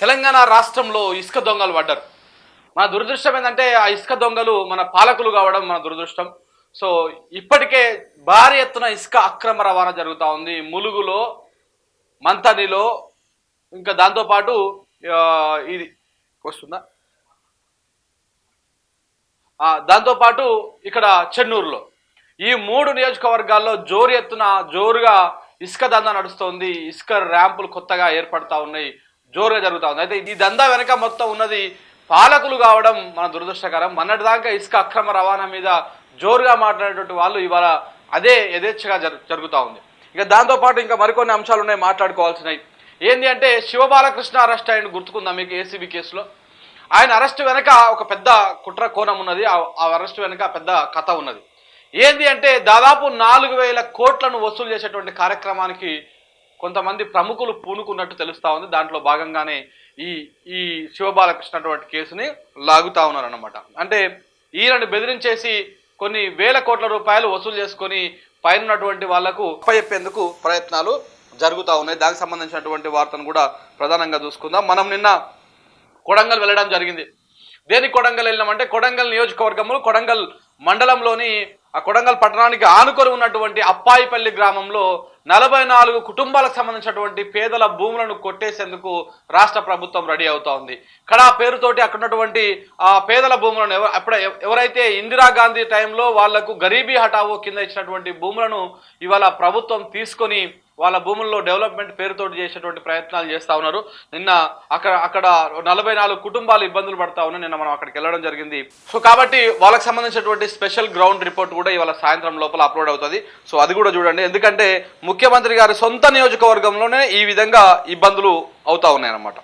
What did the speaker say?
తెలంగాణ రాష్ట్రంలో ఇసుక దొంగలు పడ్డారు. మన దురదృష్టం ఏంటంటే ఆ ఇసుక దొంగలు మన పాలకులు కావడం మన దురదృష్టం. సో ఇప్పటికే భారీ ఎత్తున ఇసుక అక్రమ రవాణా జరుగుతూ ఉంది. ములుగులో మంతనిలో ఇంకా దాంతోపాటు ఇది వస్తుందా? దాంతోపాటు ఇక్కడ చెన్నూరులో. ఈ మూడు నియోజకవర్గాల్లో జోరు ఎత్తున జోరుగా ఇసుక దందా నడుస్తోంది. ఇసుక ర్యాంపులు కొత్తగా ఏర్పడతా ఉన్నాయి. జోరుగా జరుగుతూ ఉంది. అయితే ఈ దందా వెనక మొత్తం ఉన్నది పాలకులు కావడం మన దురదృష్టకరం. మొన్నటిదాకా ఇసుక అక్రమ రవాణా మీద జోరుగా మాట్లాడేటువంటి వాళ్ళు ఇవాళ అదే యథేచ్ఛగా జరు జరుగుతూ ఉంది. ఇక దాంతోపాటు ఇంకా మరికొన్ని అంశాలు ఉన్నాయి మాట్లాడుకోవాల్సినవి. ఏంది అంటే శివబాలకృష్ణ అరెస్ట్ ఆయన గుర్తుకుందా మీకు ఏసీబీ కేసులో? ఆయన అరెస్ట్ వెనక ఒక పెద్ద కుట్ర కోణం ఉన్నది. ఆ ఆ అరెస్ట్ వెనక పెద్ద కథ ఉన్నది. ఏంది అంటే దాదాపు నాలుగు వేల కోట్లను వసూలు చేసేటువంటి కార్యక్రమానికి కొంతమంది ప్రముఖులు పూనుకున్నట్టు తెలుస్తూ ఉంది. దాంట్లో భాగంగానే ఈ ఈ శివబాలకృష్ణ అటువంటి కేసుని లాగుతా ఉన్నారన్నమాట. అంటే ఈయనను బెదిరించేసి కొన్ని వేల కోట్ల రూపాయలు వసూలు చేసుకొని పైన ఉన్నటువంటి వాళ్ళకు చెప్పేందుకు ప్రయత్నాలు జరుగుతూ ఉన్నాయి. దానికి సంబంధించినటువంటి వార్తను కూడా ప్రధానంగా చూసుకుందాం. మనం నిన్న కొడంగల్ వెళ్ళడం జరిగింది. దేనికి కొడంగల్ వెళ్ళినామంటే కొడంగల్ నియోజకవర్గంలో కొడంగల్ మండలంలోని ఆ కొడంగల్ పట్టణానికి ఆనుకొని ఉన్నటువంటి అప్పాయిపల్లి గ్రామంలో నలభై నాలుగు కుటుంబాలకు సంబంధించినటువంటి పేదల భూములను కొట్టేసేందుకు రాష్ట్ర ప్రభుత్వం రెడీ అవుతా ఉంది కడా పేరుతోటి అక్కడ ఉన్నటువంటి ఆ పేదల భూములను ఎవ- అప్పుడు ఎవరైతే ఇందిరాగాంధీ టైంలో వాళ్ళకు గరీబీ హఠావో కింద ఇచ్చినటువంటి భూములను ఇవాళ ప్రభుత్వం తీసుకొని వాళ్ళ భూముల్లో డెవలప్మెంట్ పేరుతోటి చేసేటువంటి ప్రయత్నాలు చేస్తూ ఉన్నారు. నిన్న అక్కడ అక్కడ నలభై నాలుగు కుటుంబాలు ఇబ్బందులు పడతా ఉన్నాయి నిన్న మనం అక్కడికి వెళ్ళడం జరిగింది. సో కాబట్టి వాళ్ళకి సంబంధించినటువంటి స్పెషల్ గ్రౌండ్ రిపోర్ట్ కూడా ఇవాళ సాయంత్రం లోపల అప్లోడ్ అవుతుంది. సో అది కూడా చూడండి. ఎందుకంటే ముఖ్యమంత్రి గారి సొంత నియోజకవర్గంలోనే ఈ విధంగా ఇబ్బందులు అవుతా ఉన్నాయన్నమాట.